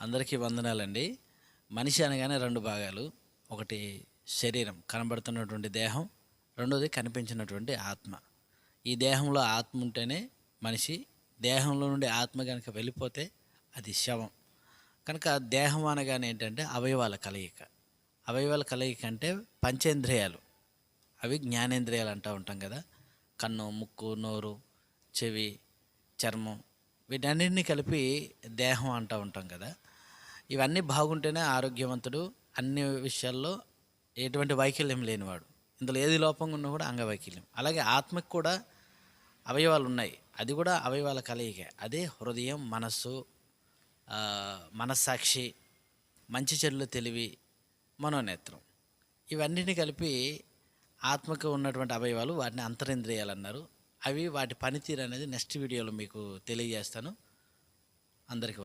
అందరికీ వందనాలండి. మనిషి అనగానే రెండు భాగాలు. ఒకటి శరీరం కనబడుతున్నటువంటి దేహం. రెండోది కనిపించినటువంటి ఆత్మ. ఈ దేహంలో ఆత్మ ఉంటేనే మనిషి దేహంలో నుండి ఆత్మ కనుక వెళ్ళిపోతే అది శవం. కనుక దేహం అనగానే ఏంటంటే అవయవాల కలయిక. అవయవాల కలయిక అంటే పంచేంద్రియాలు. అవి జ్ఞానేంద్రియాలు అంటూ ఉంటాం కదా. కన్ను ముక్కు నోరు చెవి చర్మం వీటన్నిటిని కలిపి దేహం అంటూ ఉంటాం కదా. ఇవన్నీ బాగుంటేనే ఆరోగ్యవంతుడు. అన్ని విషయాల్లో ఎటువంటి వైకల్యం లేనివాడు. ఇందులో ఏది లోపంగా ఉన్నా కూడా అంగవైకల్యం. అలాగే ఆత్మకు కూడా అవయవాలు ఉన్నాయి. అది కూడా అవయవాల కలయిక. అదే హృదయం మనస్సు మనస్సాక్షి మంచి చెడులు తెలివి మనోనేత్రం. ఇవన్నిటిని కలిపి ఆత్మకు ఉన్నటువంటి అవయవాలు వాటిని అంతరింద్రియాలు అన్నారు అవి వాటి పనితీరు అనేది నెక్స్ట్ వీడియోలో మీకు తెలియజేస్తాను. అందరికీ